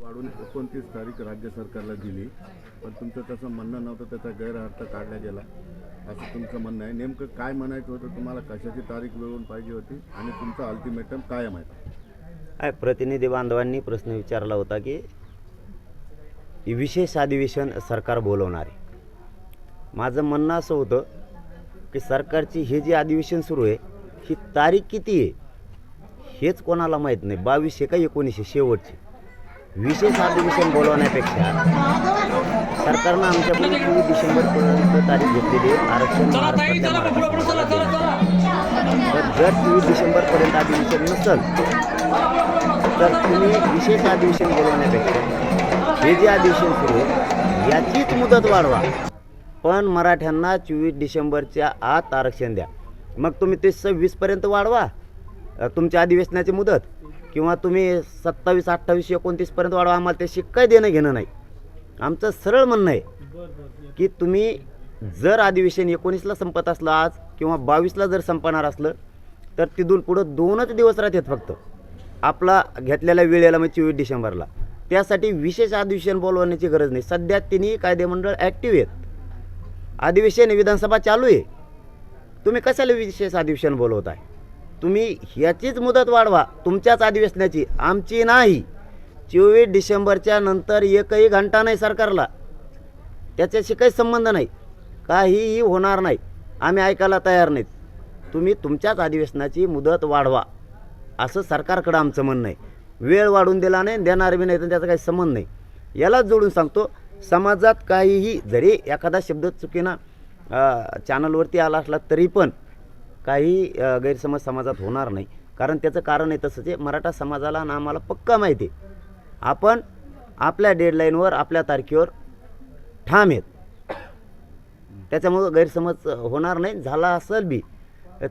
वाढून एकोणतीस तारीख राज्य सरकारला दिली. पण तुमचं तसं म्हणणं नव्हतं त्याचा गैरअर्थ काढला गेला. असं तुमचं म्हणणं आहे. नेमकं काय म्हणायचं होतं तुम्हाला कशाची तारीख मिळवून पाहिजे होती? आणि तुमचं अल्टिमेटम काय माहिती आहे. प्रतिनिधी बांधवांनी प्रश्न विचारला होता की विशेष अधिवेशन सरकार बोलवणार. आहे माझं म्हणणं असं होतं की सरकारची हे जे अधिवेशन सुरू आहे ही तारीख किती आहे हेच कोणाला माहीत नाही. बावीसशे का एकोणीसशे शेवटची. विशेष अधिवेशन बोलवण्यापेक्षा सरकारनं आमच्याकडून चोवीस डिसेंबरपर्यंत तारीख घेतलेली आहे. आरक्षण. तर जर चोवीस डिसेंबरपर्यंत अधिवेशन नसेल तर तुम्ही विशेष अधिवेशन बोलवण्यापेक्षा हे जे अधिवेशन सुरू आहे याचीच मुदत वाढवा. पण मराठ्यांना चोवीस डिसेंबरच्या आत आरक्षण द्या. मग तुम्ही ते सव्वीसपर्यंत वाढवा तुमच्या अधिवेशनाची मुदत. किंवा तुम्ही सत्तावीस अठ्ठावीस एकोणतीसपर्यंत वाढवा आम्हाला त्याशी काय देणं घेणं नाही. आमचं सरळ म्हणणं आहे की तुम्ही जर अधिवेशन एकोणीसला संपत असलं आज किंवा बावीसला जर संपणार असलं तर तिथून पुढं दोनच दिवस राहतात फक्त. आपला घेतलेल्या वेळेला म्हणजे चोवीस डिसेंबरला. त्यासाठी विशेष अधिवेशन बोलवण्याची गरज नाही. सध्या तिन्ही कायदेमंडळ ॲक्टिव्ह आहेत. अधिवेशन विधानसभा चालू आहे. तुम्ही कशाला विशेष अधिवेशन बोलवत आहे तुम्ही ह्याचीच मुदत वाढवा तुमच्याच अधिवेशनाची आमची नाही. चोवीस डिसेंबरच्या नंतर एकही घंटा नाही सरकारला. त्याच्याशी काही संबंध नाही. काहीही होणार नाही. आम्ही ऐकायला तयार नाहीत. तुम्ही तुमच्याच अधिवेशनाची मुदत वाढवा. असं सरकारकडं आमचं म्हणणं आहे. वेळ वाढून दिला नाही देणार बी नाही तर त्याचा काही संबंध नाही. यालाच जोडून सांगतो समाजात काहीही जरी एखादा शब्द चुकीना चॅनलवरती आला असला तरी पण काही गैरसमज समाजात होणार नाही. कारण त्याचं कारण आहे तसंच आहे मराठा समाजाला आणि आम्हाला पक्का माहिती आहे. आपण आपल्या डेडलाईनवर आपल्या तारखेवर ठाम आहेत. त्याच्यामुळं गैरसमज होणार नाही. झाला असेल बी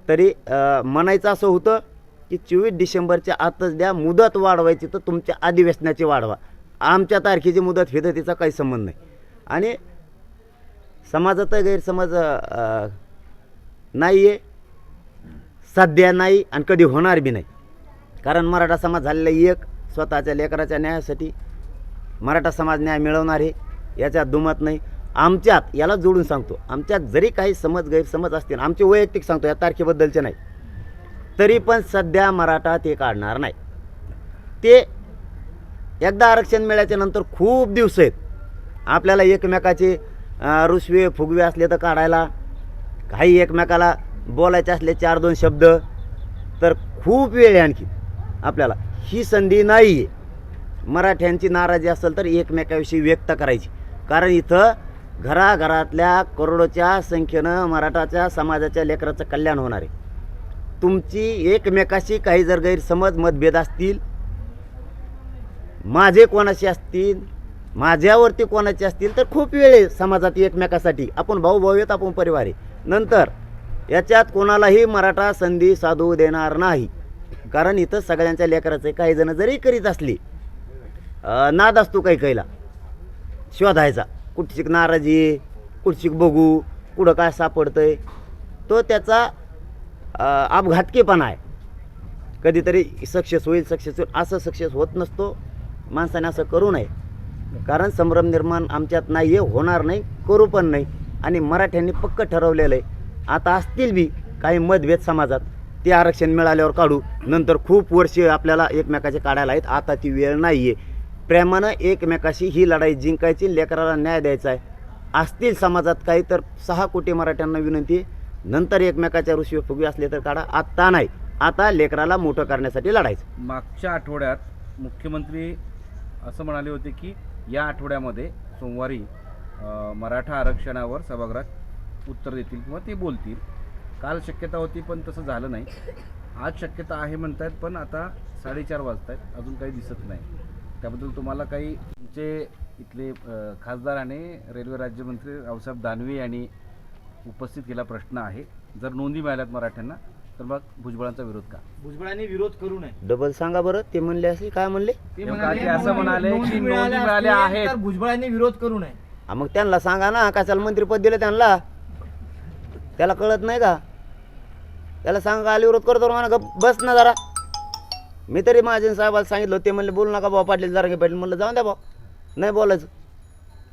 तरी म्हणायचं असं होतं की चोवीस डिसेंबरच्या आतच द्या मुदत वाढवायची तर तुमच्या अधिवेशनाची वाढवा. आमच्या तारखेची मुदत फिदतीचा काही संबंध नाही. आणि समाजात गैरसमज नाही आहे सध्या नाही आणि कधी होणार बी नाही. कारण मराठा समाज झालेला एक स्वतःच्या लेकराच्या न्यायासाठी मराठा समाज न्याय मिळवणार आहे याच्यात दुमत नाही. आमच्यात याला जोडून सांगतो आमच्यात जरी काही समज गैरसमज असतील आमचे वैयक्तिक सांगतो या तारखेबद्दलचे नाही. तरी पण सध्या मराठा ते काढणार नाही. ते एकदा आरक्षण मिळाल्याच्या नंतर खूप दिवस आहेत. आपल्याला एकमेकाचे रुसवे फुगवे असले तर काढायला काही एकमेकाला बोलायचे असले चार दोन शब्द तर खूप वेळ आहे आणखी आपल्याला. ही संधी नाही आहे. मराठ्यांची नाराजी असेल तर एकमेकाविषयी व्यक्त करायची. कारण इथं घराघरातल्या करोडोच्या संख्येनं मराठाच्या समाजाच्या लेकराचं कल्याण होणार आहे. तुमची एकमेकाशी काही जर गैरसमज मतभेद असतील माझे कोणाशी असतील माझ्यावरती कोणाचे असतील तर खूप वेळ आहे समाजात एकमेकासाठी. आपण भाऊ भाऊ येत आपण परिवार आहे. नंतर याच्यात कोणालाही मराठा संधी साधू देणार नाही. कारण इथं सगळ्यांच्या लेकराचे काही जण जरी करीत असली नाद असतो काही कैला शोधायचा. कुठची नाराजी कुठची बघू कुठं काय सापडतंय. तो त्याचा अपघातकीपणा आहे. कधीतरी सक्सेस होईल सक्सेस होईल असं सक्सेस होत नसतो. माणसाने असं करू नये. कारण संभ्रम निर्माण आमच्यात नाही आहे होणार नाही करू पण नाही. आणि मराठ्यांनी पक्क ठरवलेलं आहे. आता असतील बी काही मतभेद समाजात. ते आरक्षण मिळाल्यावर काढू. नंतर खूप वर्षे आपल्याला एकमेकाचे काढायला आहेत. आता ती वेळ नाही आहे प्रेमानं एकमेकाशी ही लढाई जिंकायची लेकराला न्याय द्यायचा आहे. असतील समाजात काही तर सहा कोटी मराठ्यांना विनंती आहे. नंतर एकमेकाच्या ऋषी फुगवी असले तर काढा. आत्ता नाही. आता लेकराला मोठं करण्यासाठी लढायचं. मागच्या आठवड्यात मुख्यमंत्री असं म्हणाले होते की या आठवड्यामध्ये सोमवारी मराठा आरक्षणावर सभागृहात उत्तर देतील किंवा ते बोलतील. काल शक्यता होती पण तसं झालं नाही. आज शक्यता आहे म्हणतायत पण आता साडेचार वाजत आहेत अजून काही दिसत नाही. त्याबद्दल तुम्हाला काही तुमचे इथले अ, खासदार आणि रेल्वे राज्यमंत्री रावसाहेब दानवे यांनी उपस्थित केला प्रश्न आहे. जर नोंदी मिळाल्यात मराठ्यांना तर मग भुजबळांचा विरोध का? भुजबळांनी विरोध करू नये. डबल सांगा बरं. ते म्हणले असे काय म्हणले? असं म्हणाले की नोंदी मिळाल्या आहेत. तर भुजबळांनी विरोध करू नये. मग त्यांना सांगा ना कशाला मंत्रीपद दिलं त्यांना? त्याला कळत नाही का? त्याला सांगा आली विरोध करतो म्हणा बस ना जरा. मी तरी महाजन साहेबाला सांगितलं ते म्हणले बोलू नका भाऊ पाटील जरांगे पाटील. म्हणलं जाऊन द्या भाऊ. नाही बोलायचं.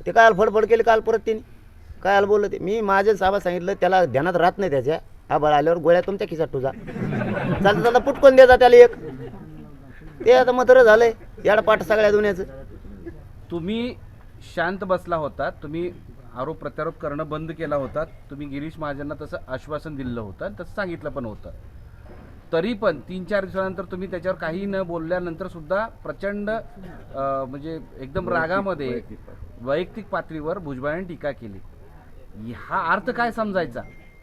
ते काय फडफड केली काल परत तिने. काय बोललं ते. मी महाजन साहेबाला सांगितलं त्याला ध्यानात राहत नाही त्याच्या. आबाळ आल्यावर गोळ्या तुमच्या खिसात तुझा चालता चालता पुटकून द्यायचा त्याला एक. ते आता मात्र झालंय. याड पाठ सगळ्या दुनियाचं. तुम्ही शांत बसला होता. तुम्ही आरोप प्रत्यारोप करणं बंद केला होता. तुम्ही गिरीश महाजनना तसं आश्वासन दिलं होतं आणि तसं सांगितलं पण होतं. तरी पण तीन चार दिवसानंतर तुम्ही त्याच्यावर काही न बोलल्यानंतर सुद्धा प्रचंड म्हणजे एकदम रागामध्ये वैयक्तिक पातळीवर. भुजबळांनी टीका केली. हा अर्थ काय समजायचा?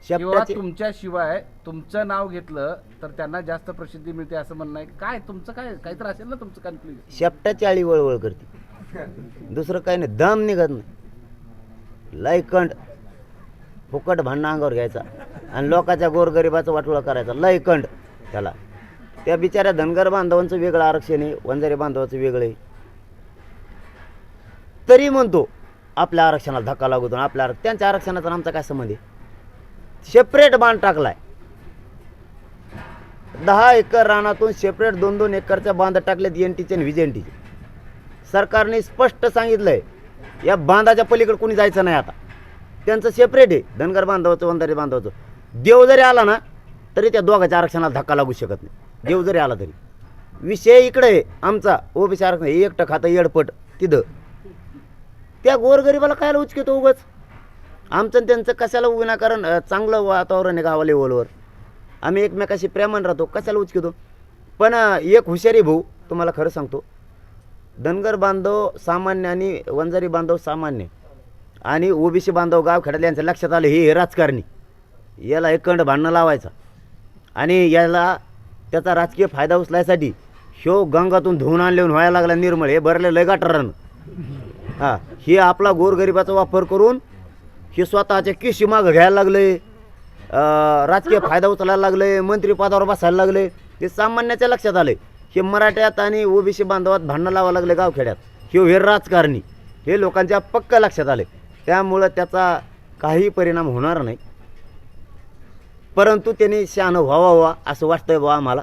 किंवा तुमच्याशिवाय तुमचं नाव घेतलं तर त्यांना जास्त प्रसिद्धी मिळते असं म्हणणं आहे? काय तुमचं काय काहीतरी असेल ना तुमचं कन्फ्युजन शेपटाची आळी वळवळ करते. दुसरं काही नाही. दम निघत नाही. लयकंड फुकट भांडणं अंगावर घ्यायचा. आणि लोकाच्या गोरगरिबाचं वाटोळा करायचा. लयकंड त्याला. त्या बिचाऱ्या धनगर बांधवांचं वेगळं आरक्षण आहे वंजारी बांधवाचं वेगळं आहे. तरी म्हणतो आपल्या आरक्षणाला धक्का लागतो आपल्या आरक्षण त्यांच्या आरक्षणाचा आमचा काय संबंध आहे? सेपरेट बांध टाकलाय. दहा एकर रानातून सेपरेट दोन दोन एकरच्या बांध टाकलेत एन टीचे आणि व्ही टीचे. सरकारने स्पष्ट सांगितलंय या बांधाच्या पलीकडे कोणी जायचं नाही आता. त्यांचं सेपरेट आहे. धनगर बांधवाचं वंधारी बांधवाचं. देव जरी आला ना तरी त्या दोघांच्या आरक्षणाला धक्का लागू शकत नाही. देव जरी आला तरी. विषय इकडे आहे. आमचा ओबीसी आरक्षण हे एकटं खातं येडपट तिथं. त्या गोरगरीबाला कायला उचकितो उगच? आमचं आणि त्यांचं कशाला विनाकारण चांगलं वातावरण आहे गावा लेवलवर? आम्ही एकमेकाशी प्रेमान राहतो. कशाला उचकितो? पण एक हुशारी भाऊ तुम्हाला खरं सांगतो. धनगर बांधव सामान्य आणि वंजारी बांधव सामान्य. आणि ओबीसी बांधव गाव खेड्यात यांचं लक्षात आलं हे हे राजकारणी. याला एक कंड भांडणं लावायचा. आणि याला त्याचा राजकीय फायदा उचलायसाठी ह्यो गंगातून धुवून आणलेऊन व्हायला लागला निर्मळ. हे भरले लय गटारानं. हां हे आपला गोरगरिबाचा वापर करून हे स्वतःच्या किशी मागं घ्यायला लागले राजकीय फायदा उचलायला लागले मंत्रीपदावर बसायला लागले. ते सामान्याच्या लक्षात आले हे मराठ्यात आणि ओबीसी बांधवात भांडणं लावा लागले गावखेड्यात. हे हे राजकारणी. हे लोकांच्या पक्क लक्षात आले. त्यामुळं त्याचा काही परिणाम होणार नाही. परंतु त्यांनी शहाणं व्हावा व्हावा असं वाटतंय बा आम्हाला.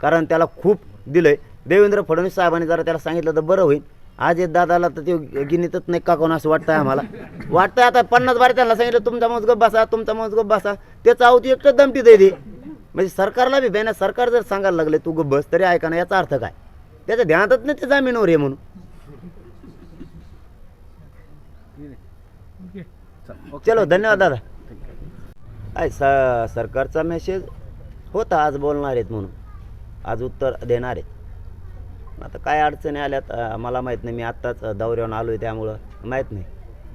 कारण त्याला खूप दिलंय. देवेंद्र फडणवीस साहेबांनी जरा त्याला सांगितलं तर बरं होईल. आज एक दादाला तर ते गिनीतच नाही का कोण असं वाटतंय आम्हाला. वाटतंय आता पन्नास बारे त्यांना सांगितलं तुमचा मौज बसा तुमचा मौज बसा. त्याचा आवती एकटं दमती दे म्हणजे सरकारला बी बेना सरकार जर सांगायला लागले तू गप बस तरी ऐका ना याचा अर्थ काय? त्याच्या ध्यानातच नाही ते जामीनवर आहे म्हणून. चलो धन्यवाद दादा. आय स सरकारचा मेसेज होता आज बोलणार आहेत म्हणून. आज उत्तर देणार आहेत. आता काय अडचणी आल्यात मला माहीत नाही. मी आत्ताच दौऱ्यावर आलो आहे त्यामुळं माहीत नाही.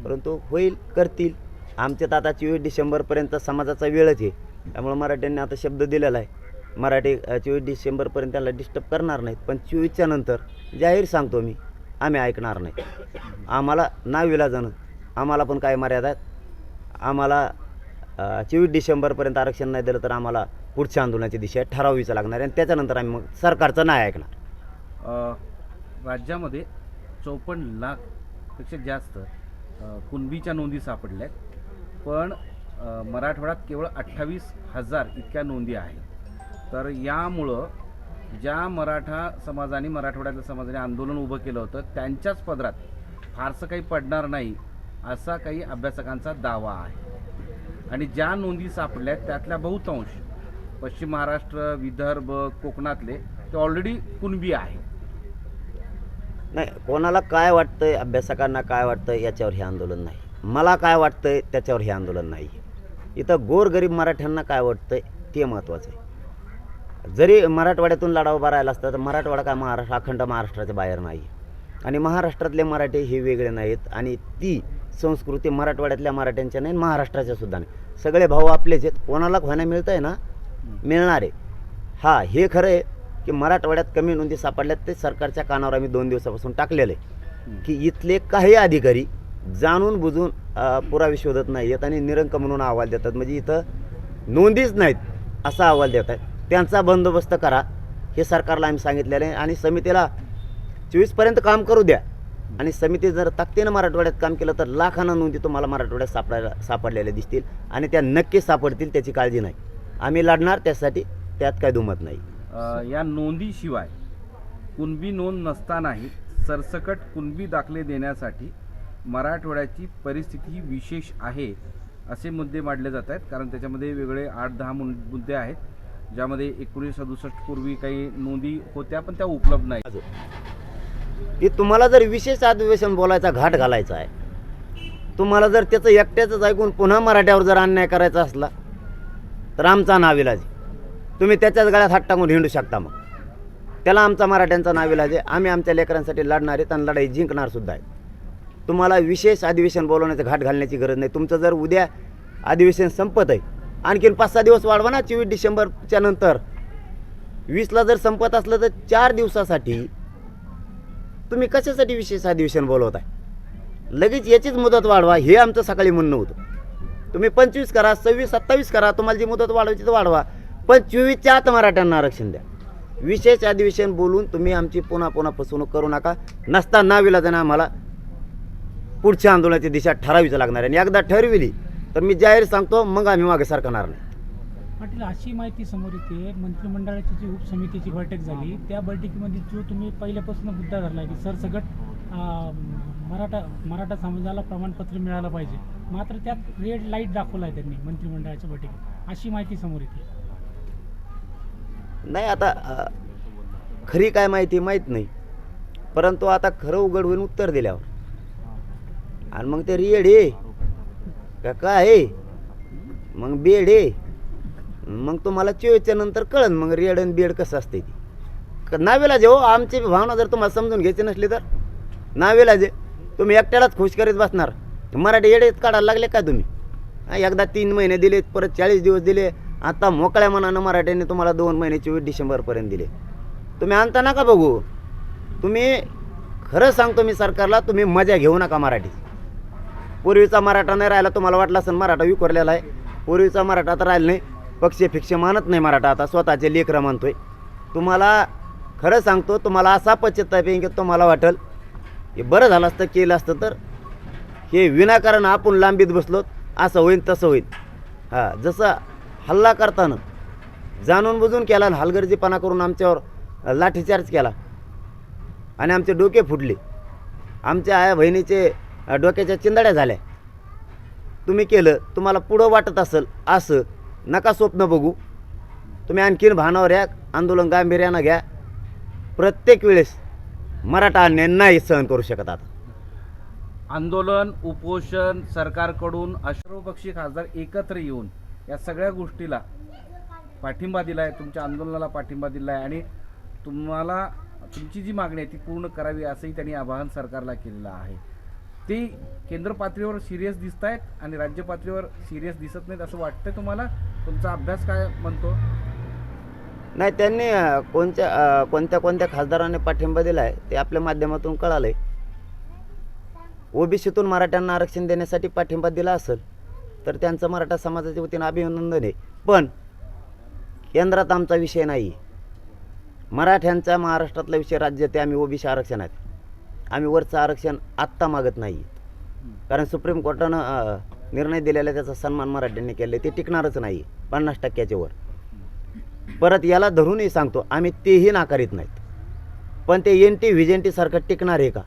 परंतु होईल करतील. आमच्या आता चोवीस डिसेंबरपर्यंत समाजाचा वेळच आहे. त्यामुळं मराठ्यांनी आता शब्द दिलेला आहे. मराठी चोवीस डिसेंबरपर्यंत त्याला डिस्टर्ब करणार नाहीत. पण चोवीसच्या नंतर जाहीर सांगतो मी आम्ही ऐकणार नाही. आम्हाला नाविलाजानं आम्हाला पण काय मर्यादा आहेत. आम्हाला चोवीस डिसेंबरपर्यंत आरक्षण नाही दिलं तर आम्हाला पुढच्या आंदोलनाची दिशा ठरावीच लागणार आहे. आणि त्याच्यानंतर आम्ही मग सरकारचं नाही ऐकणार. राज्यामध्ये चौपन्न लाखपेक्षा जास्त कुणबीच्या नोंदी सापडल्या आहेत. पण मराठवाड्यात केवळ अठ्ठावीस हजार इतक्या नोंदी आहेत. तर यामुळं ज्या मराठा समाजाने मराठवाड्यातल्या समाजाने आंदोलन उभं केलं होतं त्यांच्याच पदरात फारसं काही पडणार नाही असा काही अभ्यासकांचा दावा आहे. आणि ज्या नोंदी सापडल्या आहेत त्यातल्या बहुतांश पश्चिम महाराष्ट्र विदर्भ कोकणातले ते ऑलरेडी कुणबी आहे नाही कोणाला काय वाटतंय अभ्यासकांना काय वाटतंय याच्यावर हे आंदोलन नाही. मला काय वाटतंय त्याच्यावर हे आंदोलन नाही. इथं गोरगरीब मराठ्यांना काय वाटतंय ते महत्त्वाचं आहे. जरी मराठवाड्यातून लढा उभा राहिला असता तर मराठवाडा काय महाराष्ट्र अखंड महाराष्ट्राच्या बाहेर नाही. आणि महाराष्ट्रातले मराठे हे वेगळे नाहीत आणि ती संस्कृती मराठवाड्यातल्या मराठ्यांच्या नाही महाराष्ट्राच्या सुद्धा नाही. सगळे भाऊ आपलेच आहेत. कोणाला व्हायला मिळतं आहे ना? मिळणार. आहे हा हे खरं आहे की मराठवाड्यात कमी नोंदी सापडल्यात ते सरकारच्या कानावर आम्ही दोन दिवसापासून टाकलेलं आहे. की इथले काही अधिकारी जाणून बुजून पुरावे शोधत नाही आहेत आणि निरंक म्हणून अहवाल देतात. म्हणजे इथं नोंदीच नाहीत असा अहवाल देत आहेत. त्यांचा बंदोबस्त करा. हे सरकारला आम्ही सांगितलेलं आहे. आणि समितीला चोवीसपर्यंत काम करू द्या. आणि समिती जर ताकदीनं मराठवाड्यात काम केलं तर लाखांना नोंदी तुम्हाला मराठवाड्यात सापडायला सापडलेल्या दिसतील. आणि त्या नक्की सापडतील त्याची काळजी नाही. आम्ही लढणार त्यासाठी त्यात काय दुमत नाही. या नोंदीशिवाय कुणबी नोंद नसतानाही सरसकट कुणबी दाखले देण्यासाठी मराठवाड्याची परिस्थिती ही विशेष आहे असे मुद्दे मांडले जात आहेत. कारण त्याच्यामध्ये वेगळे आठ दहा मुद्दे आहेत. ज्यामध्ये एकोणीस सदुसष्ट पूर्वी काही नोंदी होत्या पण त्या उपलब्ध नाही ते तुम्हाला जर विशेष अधिवेशन बोलायचा घाट घालायचा आहे तुम्हाला जर त्याचं एकट्याचंच ऐकून पुन्हा मराठ्यावर जर अन्याय करायचा असला तर आमचा नाविलाज तुम्ही त्याच्याच गळ्यात हात टाकून हिंडू शकता मग. त्याला आमचा मराठ्यांचा नाविलाज आहे. आम्ही आमच्या लेकरांसाठी लढणार आहे आणि लढाई जिंकणार सुद्धा आहे. तुम्हाला विशेष अधिवेशन बोलवण्याचं घाट घालण्याची गरज नाही. तुमचं जर उद्या अधिवेशन संपत आहे आणखीन पाच सहा दिवस वाढवा ना चोवीस डिसेंबरच्या नंतर. वीसला जर संपत असलं तर चार दिवसासाठी तुम्ही कशासाठी विशेष अधिवेशन बोलवत आहे लगेच याचीच मुदत वाढवा हे आमचं सकाळी म्हणणं होतं. तुम्ही पंचवीस करा सव्वीस सत्तावीस करा तुम्हाला जी मुदत वाढवायची तर वाढवा. पण चोवीसच्या आत मराठ्यांना आरक्षण द्या. विशेष अधिवेशन बोलून तुम्ही आमची पुन्हा पुन्हा फसवणूक करू नका. नसता ना विलाजाने आम्हाला. पुढच्या आंदोलनाची दिशा ठरावीच लागणार आहे. आणि एकदा ठरविली तर मी जाहीर सांगतो मग आम्ही मागे सरकणार नाही. पाटील अशी माहिती समोर येते. मंत्रिमंडळाची जी उपसमितीची बैठक झाली त्या बैठकीमध्ये जो तुम्ही पहिल्यापासून मुद्दा धरला की सरसकट अं, मराठा मराठा समाजाला प्रमाणपत्र मिळालं पाहिजे. मात्र त्यात रेड लाइट दाखवला आहे त्यांनी मंत्रिमंडळाच्या बैठकीत. अशी माहिती समोर येते. नाही आता खरी काय माहिती माहीत नाही. परंतु आता खरं उघड होईन उत्तर दिल्यावर. आणि मग ते रिएड आहे का काय आहे मग बेड आहे मग तुम्हाला चोवीसच्या नंतर कळन मग रेड आणि बेड कसं असते ती. क- नावेला जे हो आमची भावना जर तुम्हाला समजून घ्यायची नसली तर. नावेला जे तुम्ही एकट्यालाच खुश करीत बसणार. मराठी येडेत काढायला लागले का तुम्ही? एकदा तीन महिने दिले परत चाळीस दिवस दिले. आता मोकळ्या मनानं मराठ्याने तुम्हाला दोन महिने चोवीस डिसेंबरपर्यंत दिले. तुम्ही आणता नका बघू. तुम्ही खरं सांगतो मी सरकारला तुम्ही मजा घेऊ नका मराठी पूर्वीचा मराठा नाही राहिला तुम्हाला वाटलं असेल मराठा विखुरलेला आहे. पूर्वीचा मराठा आता राहिला नाही. पक्षी फिक्ष मानत नाही मराठा आता. स्वतःचे लेकरं मानतोय तुम्हाला खरं सांगतो तुम्हाला असा पश्चिताप येईन की तुम्हाला वाटेल हे बरं झालं असतं केलं असतं तर हे विनाकारण आपण लांबीत बसलो असं होईल तसं होईल हां जसं हल्ला करताना जाणून बुजून केला आणि हलगर्जीपणा करून आमच्यावर लाठीचार्ज केला आणि आमचे डोके फुटले. आमच्या आया बहिणीचे डोक्याच्या चिंदड्या झाल्या. तुम्ही केलं तुम्हाला पुढं वाटत असेल असं नका स्वप्न बघू. तुम्ही आणखीन भानावर या आंदोलन गांभीर्यानं घ्या. प्रत्येक वेळेस मराठा अन्याय नाही सहन करू शकत आता. आंदोलन उपोषण सरकारकडून सर्वपक्षीय खासदार एकत्र येऊन या सगळ्या गोष्टीला पाठिंबा दिला आहे तुमच्या आंदोलनाला पाठिंबा दिला आहे आणि तुम्हाला तुमची जी मागणी आहे ती पूर्ण करावी असंही त्यांनी आवाहन सरकारला केलेलं आहे. ते केंद्र पातळीवर सिरियस दिसत आहेत आणि राज्य पातळीवर सिरियस दिसत नाहीत असं वाटतंय तुम्हाला? तुमचा अभ्यास काय म्हणतो? नाही त्यांनी कोणत्या कोणत्या कोणत्या खासदारांनी पाठिंबा दिला आहे ते आपल्या माध्यमातून कळालं आहे ओबीसीतून मराठ्यांना आरक्षण देण्यासाठी पाठिंबा दिला असेल तर त्यांचं मराठा समाजाच्या वतीनं अभिनंदन आहे. पण केंद्रात आमचा विषय नाही. मराठ्यांचा महाराष्ट्रातला विषय राज्य ते आम्ही ओबीसी आरक्षण आहेत आम्ही वरचं आरक्षण आत्ता मागत नाही. कारण सुप्रीम कोर्टानं निर्णय दिलेला त्याचा सन्मान मराठ्यांनी केला ते टिकणारच नाही पन्नास टक्क्याच्या वर. परत याला धरूनही सांगतो आम्ही तेही नाकारित नाहीत. पण ते एन टी व्हिजेन टी सारखं टिकणार आहे का?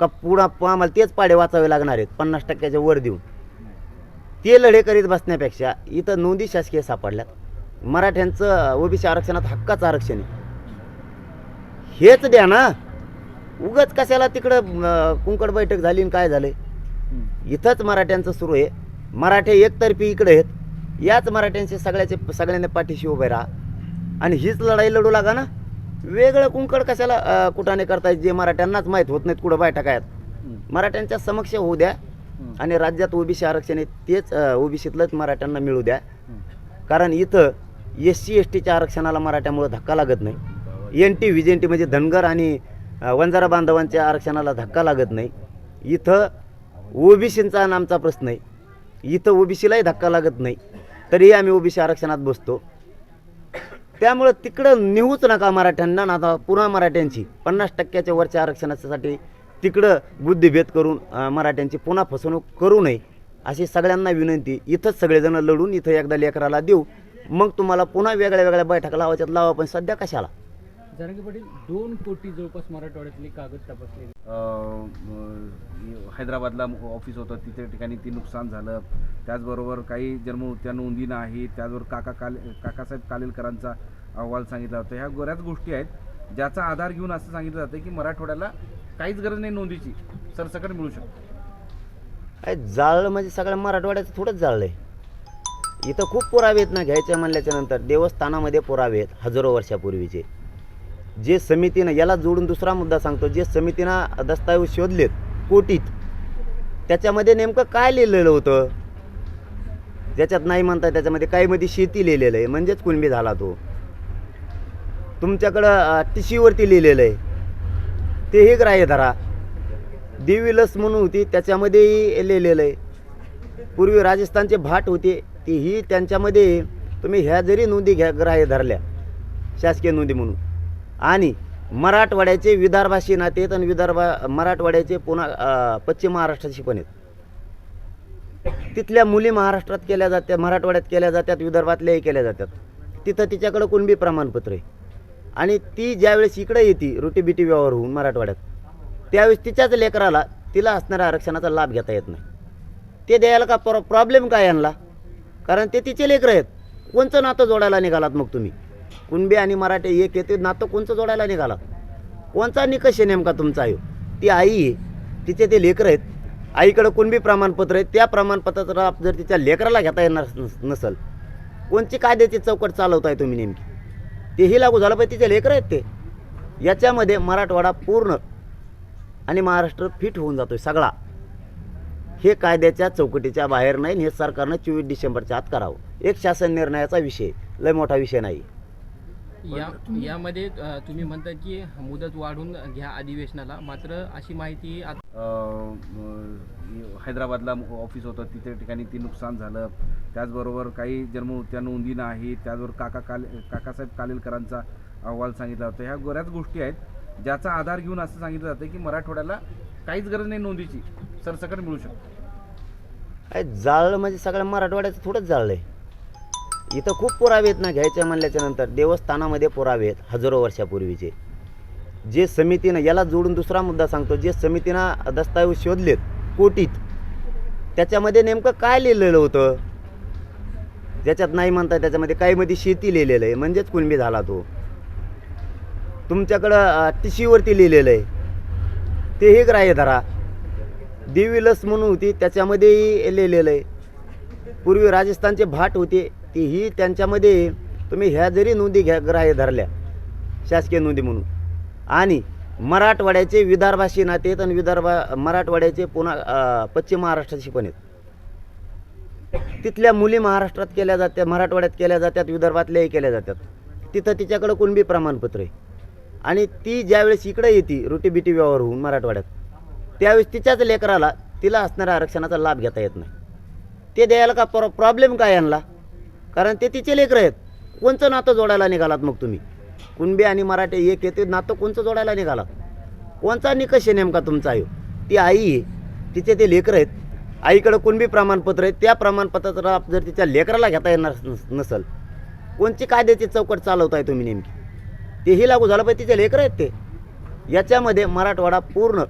का पुढं आम्हाला तेच पाडे वाचावे लागणार आहेत पन्नास टक्क्याच्या वर देऊन? ते लढे करीत बसण्यापेक्षा इथं नोंदी शासकीय सापडल्यात. मराठ्यांचं ओबीसी आरक्षणात हक्काचं आरक्षण आहे. हेच द्या ना. उगच कशाला तिकडं कुंकड बैठक झाली आणि काय झालं इथंच मराठ्यांचं सुरू आहे. मराठे एकतर्फी इकडे आहेत. याच मराठ्यांशी सगळ्याचे सगळ्यांना पाठीशी उभे राहा. आणि हीच लढाई लढू लागा ना. वेगळं कुंकड कशाला कुठाने करतायत जे मराठ्यांनाच माहीत होत नाहीत कुठं बैठक आहेत. मराठ्यांच्या समक्ष होऊ द्या. आणि राज्यात ओबीसी आरक्षण आहे तेच ओबीसीतलंच मराठ्यांना मिळू द्या. कारण इथं एस सी एस टीच्या आरक्षणाला मराठ्यामुळं धक्का लागत नाही. एन टी व्ही टी म्हणजे धनगर आणि वंजारा बांधवांच्या आरक्षणाला धक्का लागत नाही. इथं ओबीसींचा आणि आमचा प्रश्न आहे. इथं ओबीसीलाही धक्का लागत नाही. तरीही आम्ही ओबीसी आरक्षणात बसतो. त्यामुळं तिकडं नेऊच नका मराठ्यांना ना आता पुन्हा मराठ्यांची. पन्नास टक्क्याच्या वरच्या आरक्षणासाठी तिकडं बुद्धिभेद करून मराठ्यांची पुन्हा फसवणूक करू नये अशी सगळ्यांना विनंती. इथंच सगळेजण लढून इथं एकदा लेकराला देऊ. मग तुम्हाला पुन्हा वेगळ्या वेगळ्या बैठका लावायच्यात. लावा पण सध्या कशाला? जरांगे पाटील दोन कोटी जवळपास मराठवाड्यातली कागद म, हैदराबादला ऑफिस होतं तिथे ठिकाणी ती नुकसान झालं. त्याचबरोबर काही जन्ममृत्यूच्या नोंदी नाही त्याचबरोबर काका काल काकासाहेब कालेलकरांचा अहवाल सांगितला होता ह्या बऱ्याच गोष्टी आहेत ज्याचा आधार घेऊन असं सांगितलं जातं की मराठवाड्याला काहीच गरज नाही नोंदीची सरसकट मिळू शकते. काय जाळलं म्हणजे सगळ्या मराठवाड्याचं थोडंच जाळलं आहे इथं खूप पुरावे आहेत ना घ्यायच्या म्हणल्याच्या नंतर देवस्थानामध्ये पुरावे आहेत हजारो वर्षापूर्वीचे. जे समितीनं याला जोडून दुसरा मुद्दा सांगतो जे समितीनं दस्तावेज शोधलेत कोटीत त्याच्यामध्ये नेमकं काय लिहिलेलं होतं? ज्याच्यात नाही म्हणता त्याच्यामध्ये काही मध्ये शेती लिहिलेलं आहे म्हणजेच कुणबी झाला तो. तुमच्याकडं टिशीवरती लिहिलेलं आहे. तेही ग्राह्य धरा. देवी लस म्हणून होती त्याच्यामध्येही लिहिलेलं आहे. पूर्वी राजस्थानचे भाट होते तीही त्यांच्यामध्ये. तुम्ही ह्या जरी नोंदी घ्या ग्राह्य धरल्या. शासकीय नोंदी म्हणून. आणि मराठवाड्याचे विदर्भाशी नाते आहेत आणि विदर्भा मराठवाड्याचे पुन्हा पश्चिम महाराष्ट्राशी पण आहेत. तिथल्या मुली महाराष्ट्रात केल्या जात्या मराठवाड्यात केल्या जातात विदर्भातल्याही केल्या जातात. तिथं तिच्याकडं कुणबी प्रमाणपत्र आहे. आणि ती ज्यावेळेस इकडे येते रोटी बिटी व्यवहार होऊन मराठवाड्यात त्यावेळेस तिच्याच लेकराला तिला असणाऱ्या आरक्षणाचा लाभ घेता येत नाही. ते द्यायला का प्रॉ प्रॉब्लेम काय आणला? कारण ते तिचे लेकरं आहेत. कोणचं नातं जोडायला निघालात मग तुम्ही? कुणबी आणि मराठे एक येते नातं कोणचं जोडायला निघालं? कोणचा निकष आहे नेमका तुमचा आहे ती आई आहे तिचे ते लेकरं आहेत आईकडं कुणबी प्रमाणपत्र आहे त्या प्रमाणपत्राचा जर तिच्या लेकराला घेता येणार नस- नसल कोणची कायद्याची चौकट चालवताय तुम्ही नेमकी? तेही लागू झालं पाहिजे तिचे लेकरं आहेत ते. याच्यामध्ये मराठवाडा पूर्ण आणि महाराष्ट्र फिट होऊन जातोय सगळा. हे कायद्याच्या चौकटीच्या बाहेर नाही हे सरकारनं चोवीस डिसेंबरच्या आत करावं. एक शासन निर्णयाचा विषय लय मोठा विषय नाही. या यामध्ये तुम्ही म्हणता की मुदत वाढून घ्या अधिवेशनाला. मात्र अशी माहिती हैदराबादला ऑफिस होतं. तिथे ठिकाणी ती नुकसान झालं. त्याचबरोबर काही जन्ममृत्यूच्या नोंदी नाही. त्याचबरोबर काका काल काकासाहेब कालेलकरांचा अहवाल सांगितला होता. ह्या बऱ्याच गोष्टी आहेत ज्याचा आधार घेऊन असं सांगितलं जातं की मराठवाड्याला काहीच गरज नाही नोंदीची. सरसकट मिळू शकते. काय जाळलं म्हणजे सगळ्या मराठवाड्याचं थोडंच जाळलं आहे इथं खूप पुरावे आहेत ना घ्यायचे म्हणल्याच्या नंतर. देवस्थानामध्ये पुरावे आहेत हजारो वर्षापूर्वीचे. जे समितीनं याला जोडून दुसरा मुद्दा सांगतो जे समितीनं दस्तावेज शोधलेत कोटीत त्याच्यामध्ये नेमकं काय लिहिलेलं होतं? ज्याच्यात नाही म्हणता त्याच्यामध्ये काही मध्ये शेती लिहिलेलं आहे म्हणजेच कुणबी झाला तो. तुमच्याकडं टिशीवरती लिहिलेलं आहे. तेही ग्राह्य धरा देवी लस म्हणून होती त्याच्यामध्येही लिहिलेलं आहे. पूर्वी राजस्थानचे भाट होते तीही त्यांच्यामध्ये तुम्ही ह्या जरी नोंदी घ्या ग्राह्य धरल्या शासकीय नोंदी म्हणून. आणि मराठवाड्याचे विदर्भाशी नाते आहेत आणि विदर्भा मराठवाड्याचे पुन्हा पश्चिम महाराष्ट्राशी पण आहेत. तिथल्या मुली महाराष्ट्रात केल्या जात्या मराठवाड्यात केल्या जातात विदर्भातल्याही केल्या जातात. तिथं तिच्याकडं कुणबी प्रमाणपत्र आहे. आणि ती ज्यावेळेस इकडे येते रोटी बिटी व्यवहार होऊन मराठवाड्यात त्यावेळेस तिच्याच लेकराला तिला असणाऱ्या आरक्षणाचा लाभ घेता येत नाही. ते द्यायला का प्रॉ प्रॉब्लेम काय आणला? कारण ते तिचे लेकरं आहेत. कोणचं नातं जोडायला निघालात मग तुम्ही? कुणबी आणि मराठे एक येते नातं कोणचं जोडायला निघालात? कोणचा निकष आहे नेमका तुमचा आहे ती आई आहे तिचे ते लेकरं आहेत. आईकडं कुणबी प्रमाणपत्र आहे त्या प्रमाणपत्राचा जर तिच्या लेकराला घेता येणार नस- नसल कोणची कायद्याची चौकट चालवताय तुम्ही नेमकी? तेही लागू झालं पाहिजे तिचे लेकरं आहेत ते. याच्यामध्ये मराठवाडा पूर्ण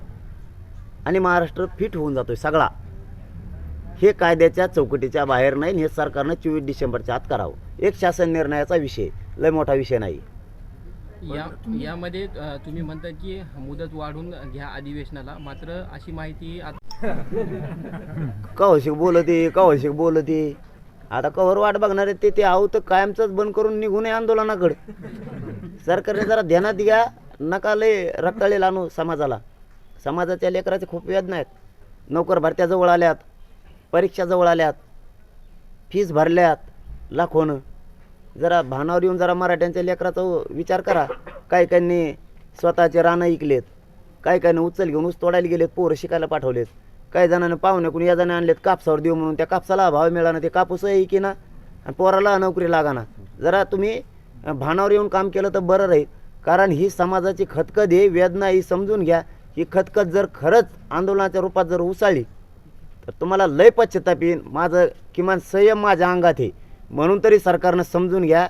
आणि महाराष्ट्र फिट होऊन जातोय सगळा. हे कायद्याच्या चौकटीच्या बाहेर नाही हे सरकारनं चोवीस डिसेंबरच्या आत करावं. एक शासन निर्णयाचा विषय. लय मोठा विषय नाही. या यामध्ये तुम्ही म्हणता की मुदत वाढून घ्या अधिवेशनाला. मात्र अशी माहिती कवशिक बोलते कवशिक बोलते. आता कवर वाट बघणार आहे ते ते आहो तर कायमचंच बंद करून निघून आहे आंदोलनाकडे. सरकारने जरा ध्यानात घ्या. नका लय रक्ताळे आणू समाजाला. समाजाच्या लेकराचे खूप वेदना आहेत. नोकर भरत्या जवळ आल्यात. परीक्षा जवळ आल्यात. फीज भरल्यात लाखोनं. जरा भानावर येऊन जरा मराठ्यांच्या लेकराचा विचार करा. काही काहींनी स्वतःचे रानं ऐकलेत. काही काहींनी उचल घेऊन ऊस तोडायला गेलेत पोरं शिकायला पाठवलेत. काही जणांना पाहुण्याकडून या जणांनी आणलेत कापसावर देऊ म्हणून. त्या कापसाला भाव मिळाला ते कापूस की ना? आणि पोराला नोकरी लागाना. जरा तुम्ही भानावर येऊन काम केलं तर बरं राहील. कारण ही समाजाची खतखत हे वेदना ही समजून घ्या. ही खतखत जर खरंच आंदोलनाच्या रूपात जर उसाळली तर तुम्हाला लय पश्चाताप येईन. माझं किमान संयम माझ्या अंगात आहे. म्हणून तरी सरकारनं समजून घ्या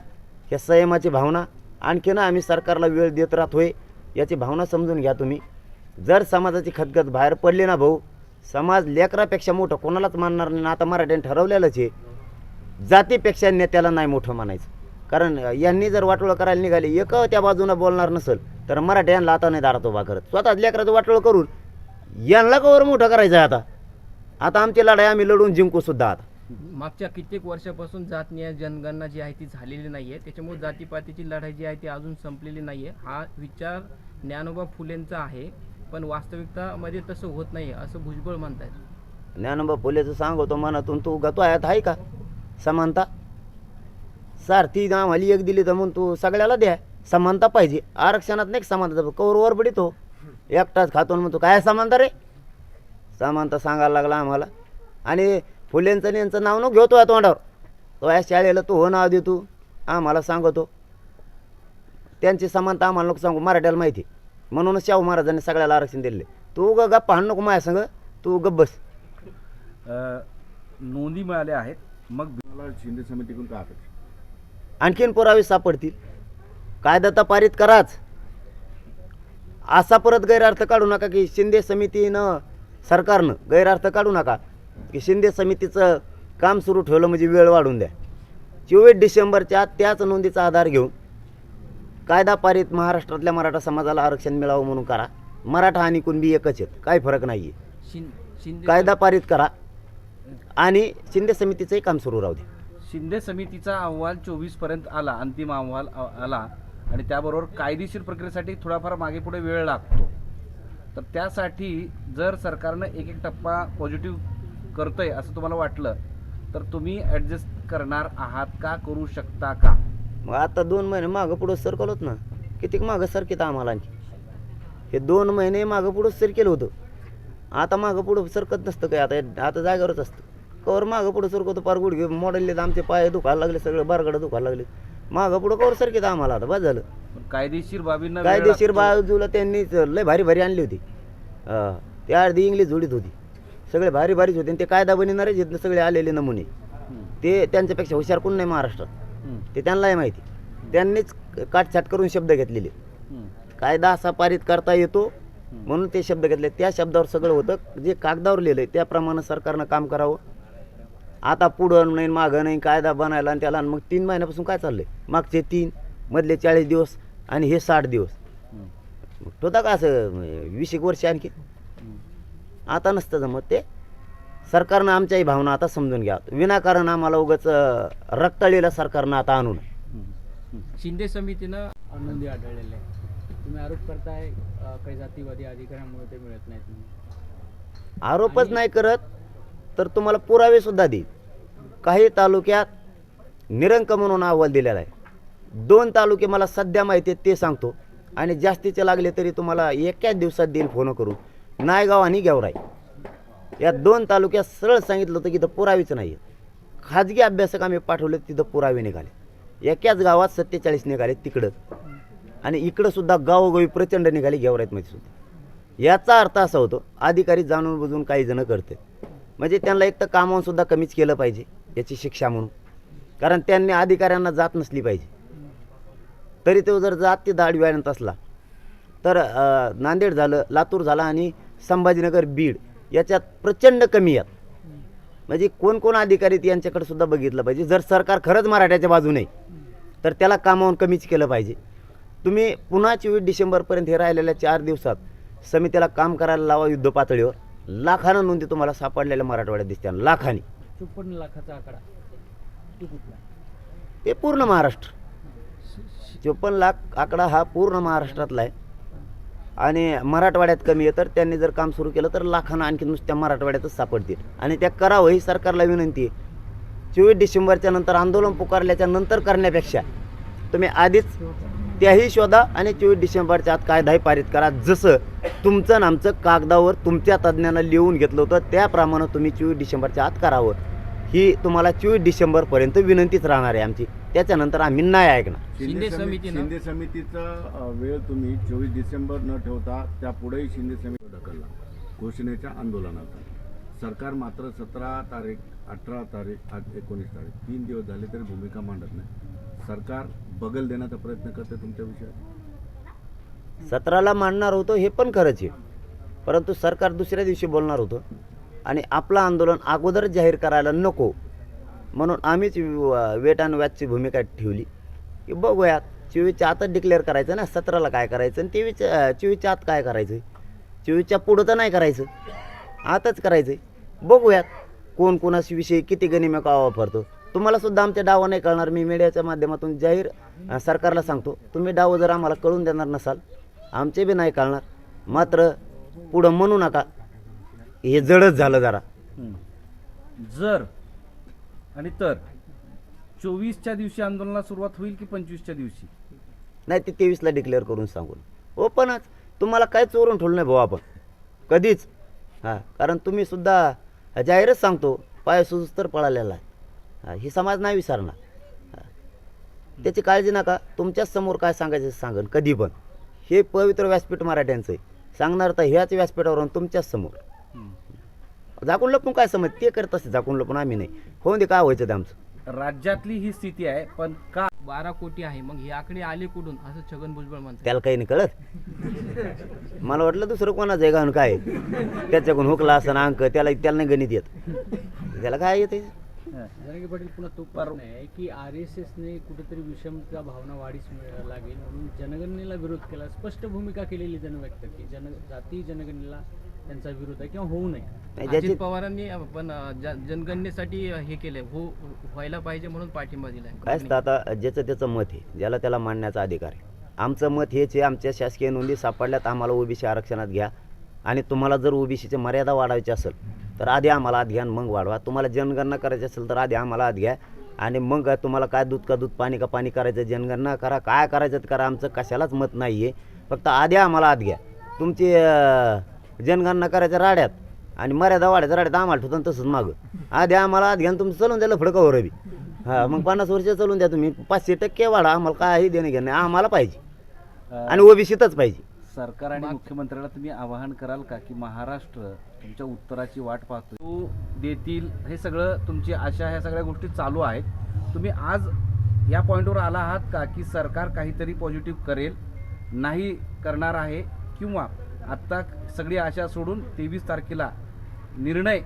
या संयमाची भावना. आणखीन आम्ही सरकारला वेळ देत राहतोय याची भावना समजून घ्या तुम्ही. जर समाजाची खतखत बाहेर पडली ना भाऊ समाज लेकरापेक्षा मोठं कोणालाच मानणार नाही. आता मराठ्याने ठरवलेलंच आहे. जातीपेक्षा नेत्याला नाही मोठं मानायचं. कारण यांनी जर वाटोळं करायला निघाले एक त्या बाजूनं बोलणार नसेल तर मराठ्यांना आता नाही दारात उभा करत. स्वतःच लेकराचं वाटोळं करून यांना कवर मोठं करायचं आहे आता. आता आमची लढाई आम्ही लढून जिंकू सुद्धा आता. मागच्या कित्येक वर्षापासून जातनीय जनगणना जी आहे ती झालेली नाही आहे त्याच्यामुळे जातीपातीची लढाई जी आहे ती अजून संपलेली नाही आहे हा विचार ज्ञानोबा फुलेंचा आहे पण वास्तविकतामध्ये तसं होत नाही असं भुजबळ म्हणतात ज्ञानोबा फुलेचं सांगतो मनातून तू गतो आयात आहे का? समानता. सारथी आम्हाला एक दिली तर म्हणून तू सगळ्याला द्या. समानता पाहिजे. आरक्षणात नाही समानता? कौरवर बडितो एकटाच खातो म्हणतो काय समानता रे? समानता सांगायला लागला आम्हाला. आणि फुलेंचं यांचं नाव न घेतो या तोंडावर. तो या शाळेला तू हो नाव दे तू. आम्हाला सांगतो. त्यांची समानता आम्हाला नको सांगू. मराठ्याला माहिती म्हणूनच शाहू महाराजांनी सगळ्याला आरक्षण दिले तू ग गप्पा हाण नको माझ्या संग. तू गप्प बस. अ, नोंदी मिळाल्या आहेत. मग शिंदे समितीकडून काय अपेक्षा? आणखीन पुरावे सापडतील. कायदा तर पारित कराच. असा परत गैरअर्थ काढू नका की शिंदे समितीनं सरकारनं गैरअर्थ काढू नका. की शिंदे समितीचं काम सुरू ठेवलं म्हणजे वेळ वाढून द्या. चोवीस डिसेंबरच्या त्याच नोंदीचा आधार घेऊन कायदा पारित महाराष्ट्रातल्या मराठा समाजाला आरक्षण मिळावं म्हणून करा. मराठा आणि कुणबी एकच आहेत काही फरक नाही आहे कायदा पारित करा आणि शिंदे समितीचंही काम सुरू राहू दे शिंदे समितीचा अहवाल चोवीसपर्यंत आला अंतिम अहवाल आला. आणि त्याबरोबर कायदेशीर प्रक्रियेसाठी थोडाफार मागे पुढे वेळ लागतो. तर त्यासाठी जर सरकारनं एक एक टप्पा पॉझिटिव्ह करतंय असं तुम्हाला वाटलं तर तुम्ही ॲडजस्ट करणार आहात का करू शकता का? मग आता दोन महिने मागं पुढं सरकलोत ना किती मागं सरकीत आम्हाला आणखी? हे दोन महिने मागं पुढं सरकेलं होतं. आता मागं पुढं सरकत नसतं काय आता आता जागेवरच असतं. कवर मागं पुढं सरकवतो पार गुडघे मॉडेल आमचे पाय दुखायला लागले सगळे बारगडं दुखायला लागले. मागं पुढं कवर सरकीत आम्हाला आता बस झालं. कायदेशीर बाबींना वेळ कायदेशीर लागतो. बाजूला त्यांनी लय भारी भारी आणली होती. अं, ते अर्धी इंग्लिश जोडीत होती. सगळे भारी भारीच होते. आणि ते कायदा बनणारेच आहेत ना सगळे आलेले नमुने. हम्म, ते त्यांच्यापेक्षा हुशार कोण नाही महाराष्ट्रात? हम्म, ते त्यांनाही माहिती. त्यांनीच काटछाट करून शब्द घेतलेले. हम्म, कायदा असा पारित करता येतो म्हणून ते शब्द घेतले. त्या शब्दावर सगळं होतं. जे कागदावर लिहिलंय त्याप्रमाणे सरकारनं काम करावं. आता पुढं नाही मागं नाही कायदा बनायला आणि त्याला आणि मग तीन महिन्यापासून काय चाललंय? मागचे तीन मधले चाळीस दिवस. आणि हे साठ दिवस. होता का असं वीस एक वर्ष आणखी. आता नसतं जमत ते. सरकारनं आमच्याही भावना आता समजून घ्या. विनाकारण आम्हाला उगाच रक्ताळीला सरकारनं आता आणून शिंदे समितीनं नोंदी आढळलेल्या आहे तुम्ही आरोप करताय काही जातीवादी अधिकाऱ्यांमुळे ते मिळत नाहीत म्हणून. आरोपच नाही करत तर तुम्हाला पुरावे सुद्धा देईल. काही तालुक्यात निरंक म्हणून अहवाल दिलेला आहे. दोन तालुके मला सध्या माहिती आहेत ते सांगतो. आणि जास्तीचे लागले तरी तुम्हाला एकाच दिवसात देईल फोन करून. नायगाव आणि गेवराई. या दोन तालुक्यात सरळ सांगितलं होतं की इथं पुरावेच नाही आहेत खाजगी अभ्यासक आम्ही पाठवले तिथं पुरावे निघाले. एकाच गावात सत्तेचाळीस निघाले तिकडं. आणि इकडंसुद्धा गावोगावी प्रचंड निघाले गेवराईतमध्ये सुद्धा. याचा अर्थ असा होतो अधिकारी जाणून बुजून काही जणं करते म्हणजे त्यांना एक तर कामावूनसुद्धा कमीच केलं पाहिजे याची शिक्षा म्हणून. कारण त्यांनी अधिकाऱ्यांना जात नसली पाहिजे. तरी तो जर जात ते दाड आणत असला. तर नांदेड झालं लातूर झालं आणि संभाजीनगर बीड याच्यात प्रचंड कमी आहेत. म्हणजे कोण कोण अधिकारी यांच्याकडे सुद्धा बघितलं पाहिजे. जर सरकार खरंच मराठ्याच्या बाजूने तर त्याला कामावून कमीच केलं पाहिजे. तुम्ही पुन्हा चोवीस डिसेंबरपर्यंत हे राहिलेल्या चार दिवसात समितीला काम करायला लावा युद्ध पातळीवर. लाखानं नोंदी तुम्हाला सापडलेल्या मराठवाड्यात दिसत्या लाखानी. चोपन्न लाखाचा आकडा. ते पूर्ण महाराष्ट्र. चोपन्न लाख आकडा हा पूर्ण महाराष्ट्रातला आहे. आणि मराठवाड्यात कमी आहे तर त्यांनी जर काम सुरू केलं तर लाखांना आणखी नुसत्या मराठवाड्यातच सापडतील. आणि त्या करावं ही सरकारला विनंती आहे. चोवीस डिसेंबरच्या नंतर आंदोलन पुकारल्याच्या नंतर करण्यापेक्षा तुम्ही आधीच त्याही शोधा आणि चोवीस डिसेंबरच्या आत कायदाही पारित करा. जसं तुमचं आणि आमचं कागदावर तुमच्या तज्ज्ञानं लिहून घेतलं होतं त्याप्रमाणे तुम्ही चोवीस डिसेंबरच्या आत करावं. ही तुम्हाला चोवीस डिसेंबरपर्यंत विनंतीच राहणार आहे आमची. त्याच्यानंतर आम्ही नाही ऐकणार. शिंदे समिती- समितीनं- शिंदे समितीचा वेळ तुम्ही चोवीस डिसेंबर न ठेवता त्यापुढेही शिंदे समिती ढकलला घोषणेच्या आंदोलनाचा. सरकार मात्र सतरा तारीख अठरा तारीख आज एकोणीस तारीख तीन दिवस झाले तरी भूमिका मांडत नाही. सरकार बगल देण्याचा प्रयत्न करते तुमच्या विषयात? सतराला मांडणार होतो हे पण खरंच आहे. परंतु सरकार दुसऱ्या दिवशी बोलणार होतं. आणि आपलं आंदोलन अगोदर जाहीर करायला नको. म्हणून आम्हीच वेट आणि वॅचची भूमिका ठेवली. की बघूयात चोवीसच्या आतच डिक्लेअर करायचं ना? सतराला काय करायचं? आणि तेवीसच्या चोवीसच्या आत काय करायचं? चोवीसच्या पुढं तर नाही करायचं. आताच करायचं. बघूयात कोण कोणाशी विषयी किती गणिमेका वापरतो तुम्हाला सुद्धा आमच्या डावा नाही कळणार. मी मीडियाच्या माध्यमातून जाहीर सरकारला सांगतो. तुम्ही डावं जर आम्हाला कळून देणार नसाल आमचे बी नाही कळणार. मात्र पुढं म्हणू नका. हे जडच झालं जरा. हं. जर आणि तर चोवीसच्या दिवशी आंदोलनाला सुरुवात होईल की पंचवीसच्या दिवशी? नाही ते तेवीसला डिक्लेअर करून सांगून. ओपनच तुम्हाला काय चोरून ठेवलं नाही भाऊ आपण? कधीच. हां कारण तुम्ही सुद्धा जाहीरच सांगतो पाय सुजूस तर पळालेला आहे. हा, ही समाज नाही विसरणार. हा. त्याची काळजी नका. तुमच्याच समोर काय सांगायचं सांगन. कधी पण. हे पवित्र व्यासपीठ मराठ्यांचं आहे. सांगणार तर ह्याच व्यासपीठावरून तुमच्याच समोर. झाकून लपून काय समज? ते करत असते झाकून लपून आम्ही नाही. होऊन दे काय व्हायचं ते आमचं? राज्यातली ही स्थिती आहे पण का बारा कोटी आहे मग हे आकडे आले कुठून? असं छगन भुजबळ म्हणतात. त्याला काही नाही कळत. मला वाटलं दुसरं कोणाचं आहे आणि काय? त्याच्याकडून हुकला असं अंक त्याला त्याला नाही गणित येत. त्याला काय येते जरांगे पाटील पुन्हा तो प्रश्न आहे की आर एस एसने कुठेतरी विषमता भावना वाढीस मिळ- लागेल म्हणून जनगणनेला विरोध केला. स्पष्ट भूमिका केलेली त्यांनी व्यक्त की जन जाती जनगणनेला त्यांचा विरोध आहे किंवा होऊ नये. अजित पवारांनी पण जनगणनेसाठी हे केलंय. हो व्हायला पाहिजे म्हणून पाठिंबा दिलाय. काय असतं आता ज्याचं त्याचं मत आहे ज्याला त्याला मांडण्याचा अधिकार आहे. आमचं मत हेच आहे आमच्या शासकीय नोंदी सापडल्यात आम्हाला ओबीसी आरक्षणात घ्या. आणि तुम्हाला जर ओबीसीची मर्यादा वाढवायची असेल तर आधी आम्हाला आत घ्या आणि मग वाढवा. तुम्हाला जनगणना करायची असेल तर आधी आम्हाला आत घ्या. आणि मग तुम्हाला काय दूध का दूध पाणी का पाणी करायचं जनगणना करा. काय करायचं करा. आमचं कशालाच मत नाही आहे फक्त आधी आम्हाला आत घ्या. तुमची जनगणना करायच्या राड्यात. आणि मर्यादा वाढायच्या राड्यात आम्हाला ठेवतो तसंच मागं. आधी आम्हाला आधी घ्या तुम्ही चलून द्यायला फडकावर बी. हां मग पन्नास वर्ष चालून द्या तुम्ही. पाचशे टक्के वाढा आम्हाला काही देणं घेणं नाही. आम्हाला पाहिजे. आणि ओबीसीतच पाहिजे. सरकार आणि मुख्यमंत्र्याला तुम्ही आवाहन कराल का की महाराष्ट्र तुमच्या उत्तराची वाट पाहतो तो देतील हे सगळं तुमची आशा ह्या सगळ्या गोष्टी चालू आहेत. तुम्ही आज या पॉईंटवर आला आहात का की सरकार काहीतरी पॉझिटिव्ह करेल नाही करणार आहे किंवा आत्ता सगळी आशा सोडून तेवीस तारखेला निर्णय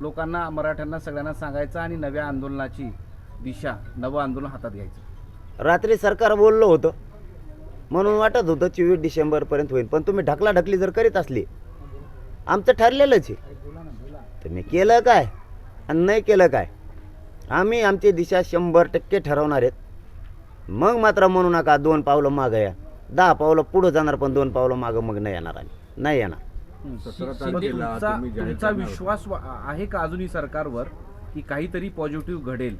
लोकांना मराठ्यांना सगळ्यांना सांगायचा आणि नव्या आंदोलनाची दिशा नवं आंदोलन हातात घ्यायचं. रात्री सरकार बोललं होतं. म्हणून वाटत होतं चोवीस डिसेंबरपर्यंत होईल. पण तुम्ही ढकला ढकली जर करीत असली आमचं ठरलेलंच आहे. तुम्ही केलं काय आणि नाही केलं काय? आम्ही आमची दिशा शंभर टक्के ठरवणार आहेत. मग मात्र म्हणू नका दोन पावलं मागं या. दहा पावलं पुढं जाणार पण दोन पावलं मागं मग नाही येणार आम्ही. नाही येणार. तुमचा विश्वास वा- आहे का अजूनही सरकारवर की काहीतरी पॉझिटिव्ह घडेल?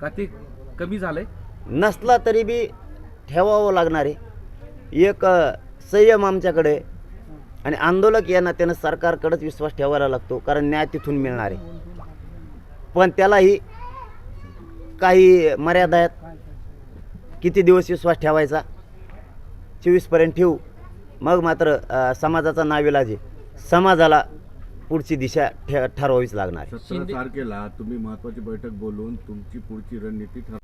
का ते कमी झालंय? नसला तरी बी ठेवावं लागणार आहे. एक अ, संयम आमच्याकडे आणि आंदोलक या नात्यानं सरकारकडेच विश्वास ठेवायला लागतो कारण न्याय तिथून मिळणार आहे. पण त्यालाही काही मर्यादा आहेत. किती दिवस विश्वास ठेवायचा? चोवीसपर्यंत ठेवू. मग मात्र समाजाचा नाविलाज आहे समाजाला पुढची दिशा ठे ठरवावीच लागणार. सतरा तारखेला तुम्ही महत्वाची बैठक बोलून तुमची पुढची रणनीती ठरवा.